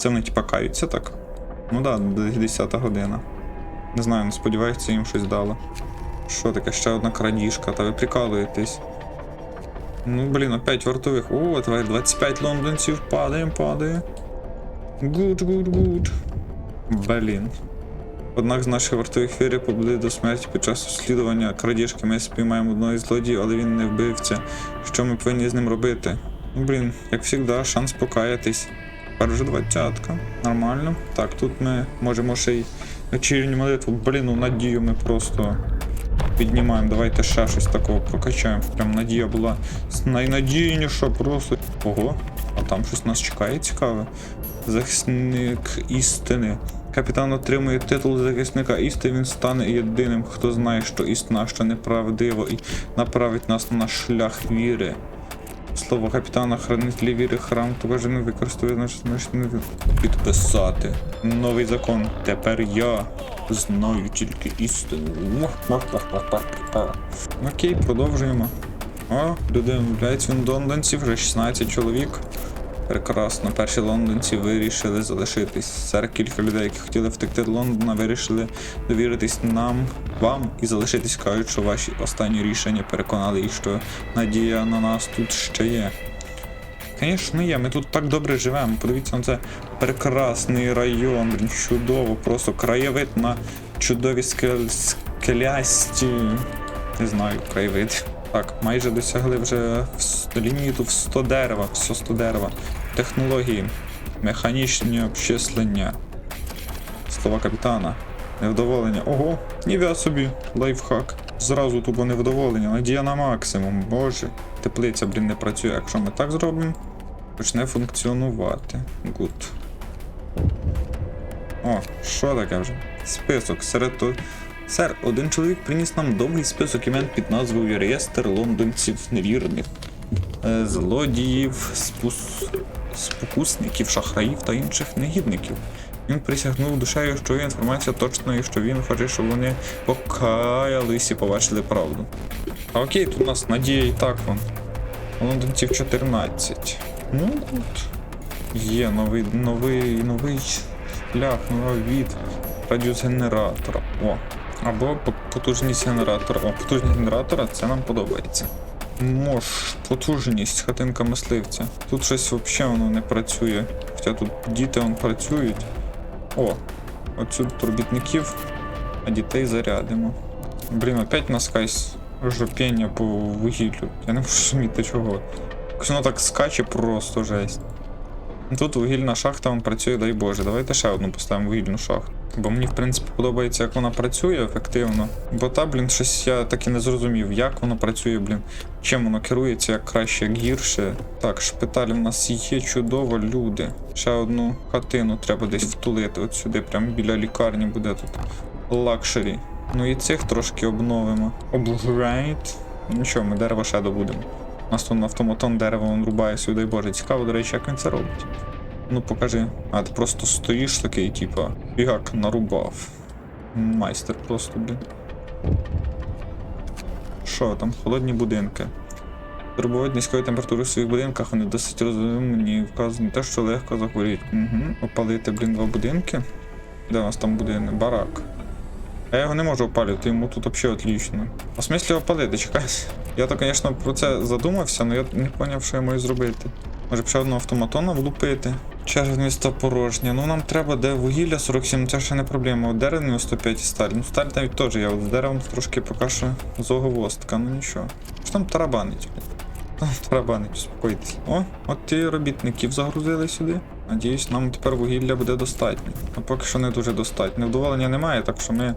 Це вони типа каються так? Ну да, десь 10 година. Не знаю, не сподіваюся, їм щось дало. Що таке, ще одна крадіжка, та ви прикалуєтесь. Ну, блін, опять вартових. О, тепер 25 лондонців падаємо, падає. Гуд, гуд, гуд. Блін. Однак з наших вартових вірі побули до смерті під час розслідування крадіжки. Ми спіймаємо одного із злодіїв, але він не вбивця. Що ми повинні з ним робити? Ну, блін, як завжди, шанс покаятись. Тепер вже двадцятка. Нормально. Так, тут ми можемо ще й вечірню молитву. Блін, ну надію ми просто піднімаємо. Давайте ще щось такого прокачаємо. Прям надія була найнадійніша просто. Ого, а там щось нас чекає цікаве. Захисник істини. Капітан отримує титул захисника істини, він стане єдиним, хто знає, що істина, що неправдиво, і направить нас на шлях віри. Слово капітана хранителі віри храм також не використовує значить не підписати. Новий закон. Тепер я знаю тільки істину. Окей, продовжуємо. О, люди вмовляються він лондонців, вже 16 чоловік. Прекрасно, перші лондонці вирішили залишитись. Серед кілька людей, які хотіли втекти до Лондона, вирішили довіритись нам, вам і залишитись, кажуть, що ваші останні рішення переконали їх, що надія на нас тут ще є. Звісно, є, ми тут так добре живемо. Подивіться на це прекрасний район, чудово, просто краєвид на чудові скель... скелясті. Не знаю, краєвид. Так, майже досягли вже в ліміту в 100 дерева, все 100 дерева. Технології, механічні обчислення. Слова капітана. Невдоволення. Ого, ніфіга собі, лайфхак. Зразу тупо невдоволення. Надія на максимум. Боже. Теплиця, блін, не працює. Якщо ми так зробимо, почне функціонувати. Гуд. О, що таке вже? Список. Серед то. Сер, один чоловік приніс нам довгий список імен під назвою Реєстр лондонців невірних, е, злодіїв, спус... спокусників, шахраїв та інших негідників. Він присягнув душею, що є інформація точна і що він хоче, щоб вони покаялись і побачили правду. А окей, тут у нас надія і так вон. Лондонців 14. Ну, от. Є новий, новий, новий шлях, новий від радіус генератора. О. Або потужність генератора. О, потужність генератора, це нам подобається. Мож, потужність, хатинка мисливця. Тут щось взагалі воно не працює. Хоча тут діти вон працюють. О, оцю робітників, а дітей зарядимо. Блін, опять у нас якась жопіння по вугіллю. Я не можу розуміти чого. Воно так скаче просто жесть. Тут вугільна шахта вон працює, дай Боже. Давайте ще одну поставимо вугільну шахту. Бо мені, в принципі, подобається, як вона працює ефективно. Бо та, блін, щось я так і не зрозумів, як воно працює, блін. Чим воно керується, як краще, як гірше. Так, шпиталь в нас є чудово, люди. Ще одну хатину треба десь втулити. От сюди, прямо біля лікарні буде тут лакшері. Ну і цих трошки обновимо. Обгрейд. Нічого, ми дерево ще добудемо. У нас тут автоматон дерево він рубає сюди, боже. Цікаво, до речі, як він це робить. Ну покажи. А, ти просто стоїш такий, типа, бігак нарубав. Майстер просто, блін. Що там, холодні будинки. Турбувати низької температури в своїх будинках, вони досить розумні вказані те, що легко захворіють. Угу. Опалити, блін, два будинки. Де у нас там будинок? Барак. Я його не можу опалювати, йому тут взагалі отлично. А в смислі опалити, чекай. Я то, звісно, про це задумався, але я не зрозумів, що я маю зробити. Може б ще одного автоматона влупити. Черг міста порожнє. Ну нам треба де вугілля 47, це ще не проблема. Дерево 95 і сталь. Ну сталь навіть теж я з деревом трошки поки що зоговостка, ну нічого. Що там тарабанить? Тарабанить, успокойтесь. О, от ті робітників загрузили сюди. Надіюсь, нам тепер вугілля буде достатньо. А поки що не дуже достатньо. Вдоволення немає, так що ми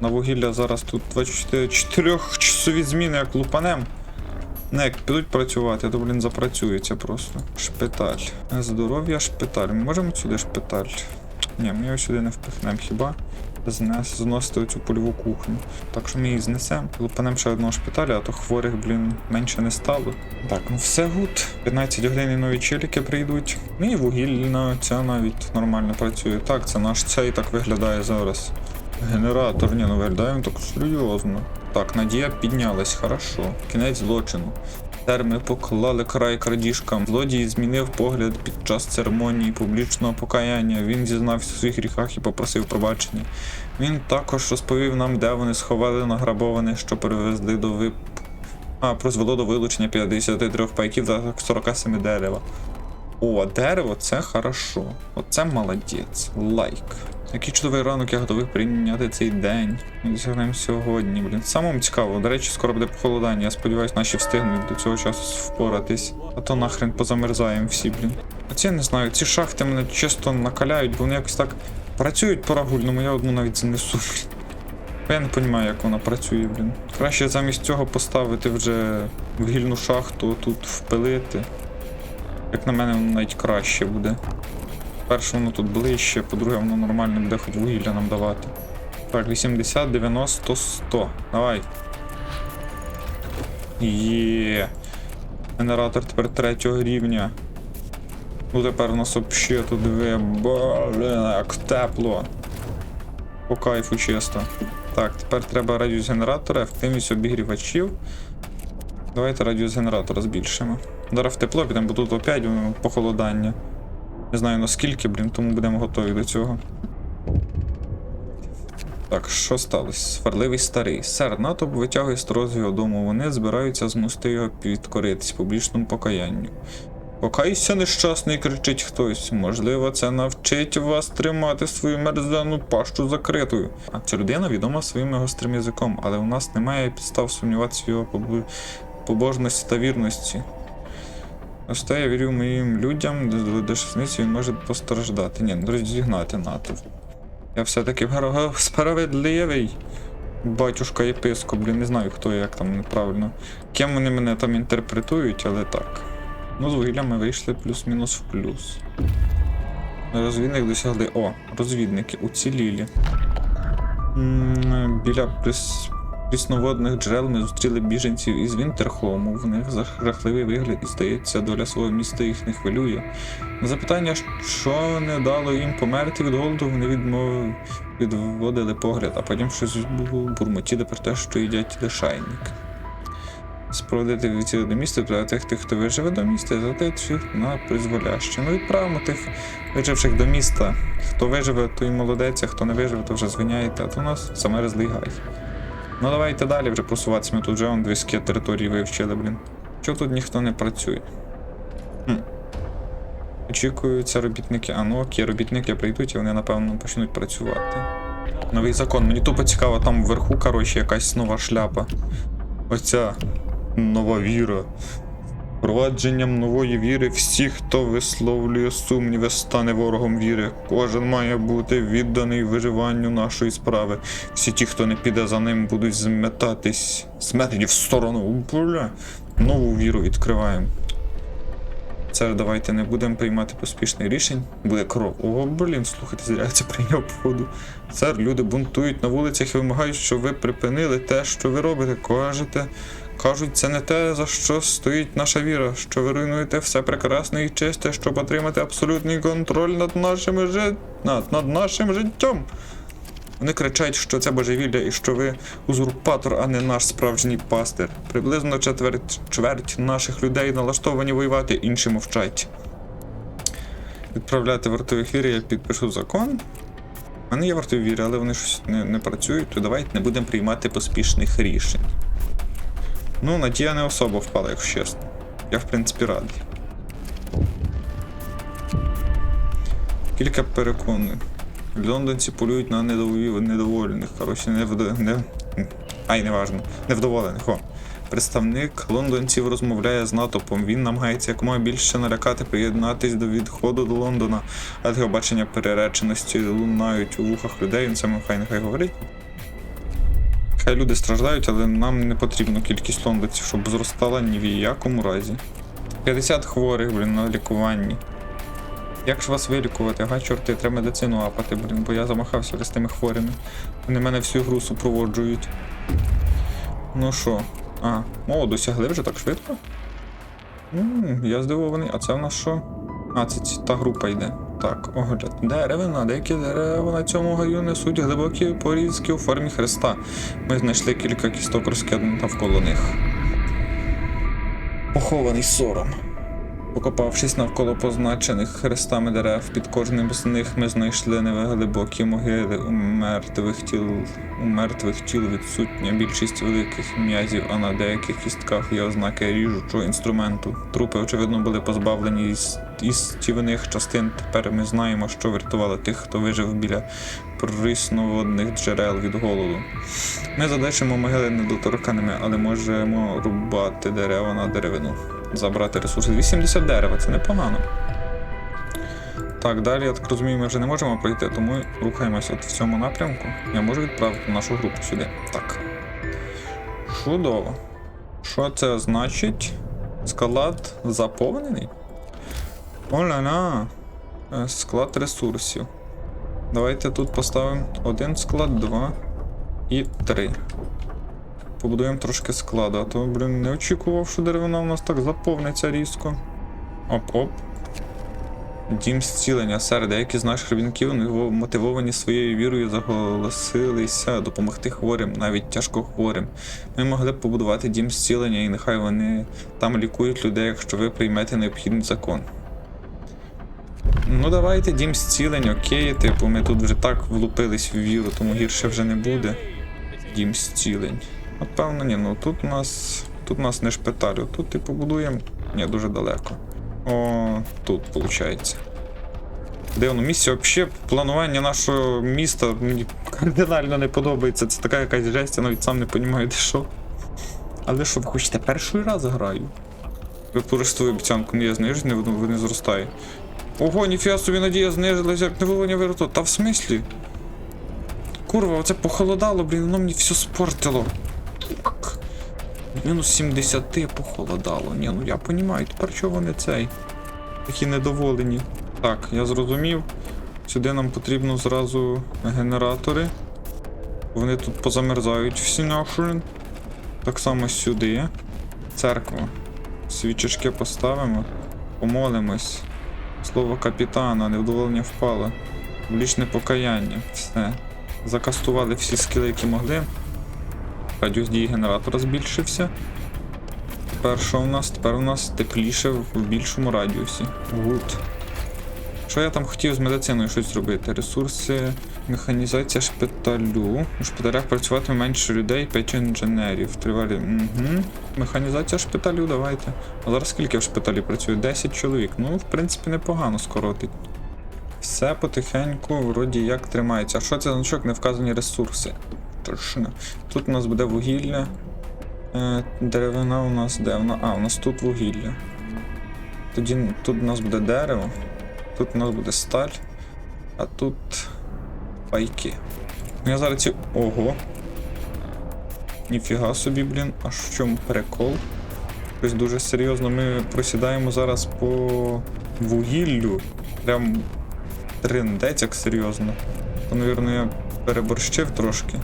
на вугілля зараз тут 24 4-часові зміни як лупанем. Не, як підуть працювати, то, блін, запрацюється просто. Шпиталь. Здоров'я, шпиталь. Ми можемо сюди шпиталь? Ні, ми його сюди не впихнемо хіба. Знес, зносити оцю польову кухню. Так що ми її знесемо. Лупанемо ще одного шпиталя, а то хворих, блін, менше не стало. Так, ну все гуд. 15 годин і нові челіки прийдуть. Ну і вугільна ця навіть нормально працює. Так, це наш цей так виглядає зараз. Генератор, ні, ну виглядає він так серйозно. Так, надія піднялась, хорошо. Кінець злочину. Тепер ми поклали край крадіжкам. Злодій змінив погляд під час церемонії публічного покаяння. Він зізнався у своїх гріхах і попросив пробачення. Він також розповів нам, де вони сховали награбоване, що перевезли до вип. А, призвело до вилучення 53 пайків та 47 дерева. О, дерево це хорошо. Оце молодець. Лайк. Який чудовий ранок я готовий прийняти цей день. Ми досягнемо сьогодні, блін. Самому цікаво, до речі, скоро буде похолодання. Я сподіваюся, наші встигнуть до цього часу впоратись. А то нахрен позамерзаємо всі, блін. Оці я не знаю, ці шахти мене чисто накаляють, бо вони якось так працюють по-рагульному, я одну навіть занесу. Я не розумію, як вона працює, блін. Краще замість цього поставити вже вугільну шахту, тут впилити. Як на мене, воно навіть краще буде. Перше, воно тут ближче, по-друге, воно нормально буде хоч вугілля нам давати. Так, 80, 90, 100. Давай. Є. Генератор тепер третього рівня. Ну тепер у нас вообще тут як тепло. По кайфу чисто. Так, тепер треба радіус генератора, ефективність обігрівачів. Давайте радіус генератора збільшимо. Зараз в тепло підемо, бо тут опять похолодання. Не знаю наскільки, блін, тому будемо готові до цього. Так, що сталося? Сварливий старий. Сер, натовп витягує старого з його дому. Вони збираються змусити його підкоритись публічному покаянню. Покайся, нещасний, кричить хтось. Можливо, це навчить вас тримати свою мерзену пащу закритою. А ця людина відома своїм гострим язиком, але у нас немає підстав сумніватися в його побожності та вірності. Ось те я вірю моїм людям, до дешевниці він може постраждати. Ні, ну розігнати натовп. Я все-таки справедливий. Батюшка єпископ, блін, не знаю, хто як там неправильно. Ким вони мене там інтерпретують, але так. Ну, з вугілля ми вийшли плюс-мінус в плюс. Розвідник досягли. О, розвідники уцілілі. Біля прис... прісноводних джерел ми зустріли біженців із Вінтерхому. В них жах- жахливий вигляд і здається, доля свого міста їх не хвилює. На запитання, що не дало їм померти від голоду, вони відмов... відводили погляд, а потім щось бу- бурмотіли про те, що їдять лишайник. Спроводити від до міста, відправити тих, хто виживе до міста, задати всіх на призволяще. Ну, відправимо тих виживших до міста. Хто виживе, той молодець, а хто не виживе, то вже звиняєте, а то у нас саме розлігай. Ну давайте далі вже просуватися. Ми тут вже дві скі території вивчили, блін. Чого тут ніхто не працює? Хм. Очікуються робітники. А ну окей, робітники прийдуть і вони, напевно, почнуть працювати. Новий закон. Мені тупо цікаво, там вверху, коротше, якась нова шляпа. Оця нова віра. Впровадженням нової віри всі, хто висловлює сумніви, стане ворогом віри. Кожен має бути відданий виживанню нашої справи. Всі ті, хто не піде за ним, будуть зметатись, зметені в сторону. Бля. Нову віру відкриваємо. Це давайте не будемо приймати поспішних рішень. Буде кров. О, блін, слухайте, зря це прийняв походу. Сер, люди бунтують на вулицях і вимагають, щоб ви припинили те, що ви робите. Кажете, кажуть, це не те, за що стоїть наша віра, що ви руйнуєте все прекрасне і чисте, щоб отримати абсолютний контроль над нашими жит... над, над нашим життям. Вони кричать, що це божевілля і що ви узурпатор, а не наш справжній пастир. Приблизно четверть, чверть наших людей налаштовані воювати, інші мовчать. Відправляти вартових віри, я підпишу закон. У мене є вартові віри, але вони щось не, не працюють, то давайте не будемо приймати поспішних рішень. Ну, надія не особо впала, якщо чесно. Я, в принципі, радий. Кілька переконань. Лондонці полюють на недоволі- недоволених. Коротше, не, вд... не... Ай, неважно. Невдоволених. О. Представник лондонців розмовляє з натовпом. Він намагається якомога більше налякати приєднатись до відходу до Лондона, а його бачення перереченості лунають у вухах людей. Він саме хай нехай говорить. Хай люди страждають, але нам не потрібно кількість лондонців, щоб зростала ні в якому разі. 50 хворих, блін, на лікуванні. Як ж вас вилікувати? Ага, чорти, треба медицину апати, блін, бо я замахався з тими хворими. Вони мене всю гру супроводжують. Ну що? А, о, досягли вже так швидко? м я здивований, а це в нас що? А, це та група йде. Так, огляд. Деревина. Деякі дерева на цьому гаю несуть глибокі порізки у формі хреста. Ми знайшли кілька кісток розкиданих навколо них. Похований сором. Покопавшись навколо позначених хрестами дерев, під кожним з них ми знайшли невиглибокі могили у мертвих тіл. У мертвих тіл відсутня більшість великих м'язів, а на деяких кістках є ознаки ріжучого інструменту. Трупи, очевидно, були позбавлені із істівних частин. Тепер ми знаємо, що врятувало тих, хто вижив біля прісноводних джерел від голоду. Ми залишимо могили недоторканими, але можемо рубати дерева на деревину. Забрати ресурси. 80 дерева, це непогано. Так, далі, я так розумію, ми вже не можемо пройти, тому рухаємося от в цьому напрямку. Я можу відправити нашу групу сюди. Так. Чудово. Що це значить? Склад заповнений? Оля-на! Е, Склад ресурсів. Давайте тут поставимо один склад, два і три. Побудуємо трошки складу, а то, блін, не очікував, що деревина у нас так заповниться різко. Оп-оп. Дім зцілення. Сер, деякі з наших робітників мотивовані своєю вірою заголосилися допомогти хворим, навіть тяжко хворим. Ми могли б побудувати дім зцілення, і нехай вони там лікують людей, якщо ви приймете необхідний закон. Ну, давайте дім зцілення, окей, типу, ми тут вже так влупились в віру, тому гірше вже не буде. Дім зцілень. От певно, ні, ну тут у нас. Тут нас не шпиталь, тут типу будуємо. Ні, дуже далеко. О, тут виходить. Дивно місце взагалі планування нашого міста мені кардинально не подобається. Це така якась жесть, я навіть сам не розумію, де що. Але що ви хочете, перший раз граю. Ви свою обіцянку, не знижу, не, не, не зростає. Ого, ніфіга собі надія знижилася, як не виводня вирото. Та в смислі? Курва, оце похолодало, блін, воно мені все спортило. Мінус 70 похолодало. Ні, ну я понімаю, тепер чого вони цей. Такі недоволені. Так, я зрозумів. Сюди нам потрібно зразу генератори. Вони тут позамерзають всі наші. Так само сюди. Церква. Свічечки поставимо. Помолимось. Слово капітана, невдоволення впало. Публічне покаяння. Все. Закастували всі скіли, які могли. Радіус дії генератора збільшився. Тепер що у нас? Тепер у нас тепліше в більшому радіусі. Гуд. Що я там хотів з медициною щось зробити? Ресурси, механізація шпиталю. У шпиталях працюватиме менше людей, 5 інженерів. Тривалі. Угу. Механізація шпиталю, давайте. А зараз скільки в шпиталі працює? 10 чоловік. Ну, в принципі, непогано скоротить. Все потихеньку, вроді як тримається. А що це значок? Не вказані ресурси. Точно. Тут у нас буде вугілля. Е, деревина у нас де? А, у нас тут вугілля. Тоді тут у нас буде дерево, тут у нас буде сталь, а тут пайки. Ну я зараз ці. Ого. Ніфіга собі, блін. А в чому прикол? Щось дуже серйозно. Ми просідаємо зараз по вугіллю. Прям триндець як серйозно. То, навірно, я переборщив трошки.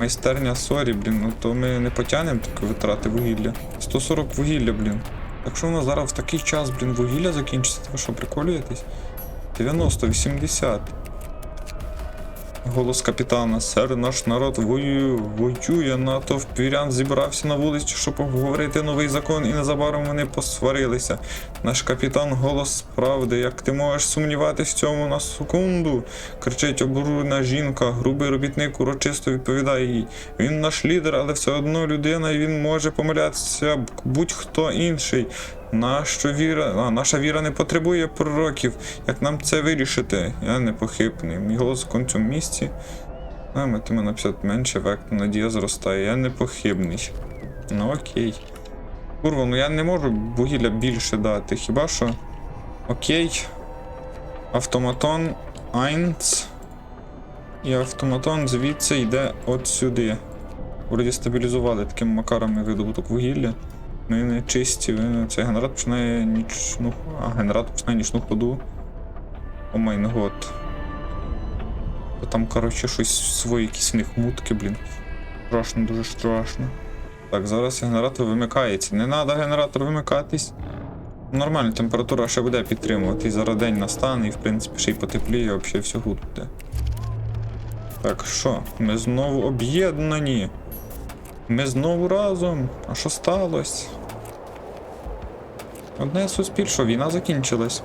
Майстерня сорі, блін, ну то ми не потягнемо такі витрати вугілля. 140 вугілля, блін. Якщо у нас зараз в такий час, блін, вугілля закінчиться, то ви що, приколюєтесь? 90, 80. Голос капітана. Сер, наш народ воює, натовп вірян зібрався на вулиці, щоб обговорити новий закон, і незабаром вони посварилися. Наш капітан голос правди. Як ти можеш сумніватися в цьому на секунду? кричить обурена жінка. Грубий робітник урочисто відповідає їй. Він наш лідер, але все одно людина, і він може помилятися будь-хто інший. Наша віра, а, наша віра не потребує пророків. Як нам це вирішити? Я непохибний. Мій голос в цьому місці. А, матиме на 50 менше, ефект надія зростає. Я непохибний. Ну окей. Курва, ну я не можу вугілля більше дати. Хіба що? Окей. Автоматон Айнц. І автоматон звідси йде от сюди. Вроді стабілізували таким макаром видобуток вугілля. Ми не чисті, цей генератор починає нічну. А, генератор починає нічну ходу. О майн год. Там, коротше, щось свої якісь в них мутки, блін. Страшно, дуже страшно. Так, зараз генератор вимикається. Не треба генератор вимикатись. Нормально, температура ще буде підтримуватись. Зараз день настане і в принципі ще й потепліє, взагалі все гуд буде. Так що, ми знову об'єднані. Ми знову разом. А що сталося? Одне суспільство, війна закінчилась.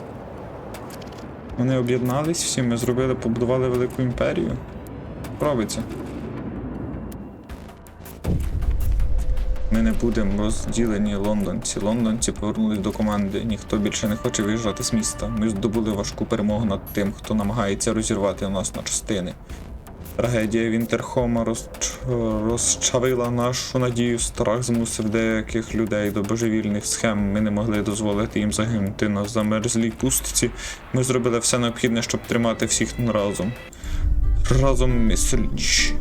Вони об'єднались всі, ми зробили, побудували велику імперію. Робиться. Ми не будемо розділені лондонці. Лондонці повернулись до команди. Ніхто більше не хоче виїжджати з міста. Ми здобули важку перемогу над тим, хто намагається розірвати нас на частини. Трагедія Вінтерхома розч- розчавила нашу надію. Страх змусив деяких людей до божевільних схем. Ми не могли дозволити їм загинути на замерзлій пустці. Ми зробили все необхідне, щоб тримати всіх разом. Разом ми сильніші.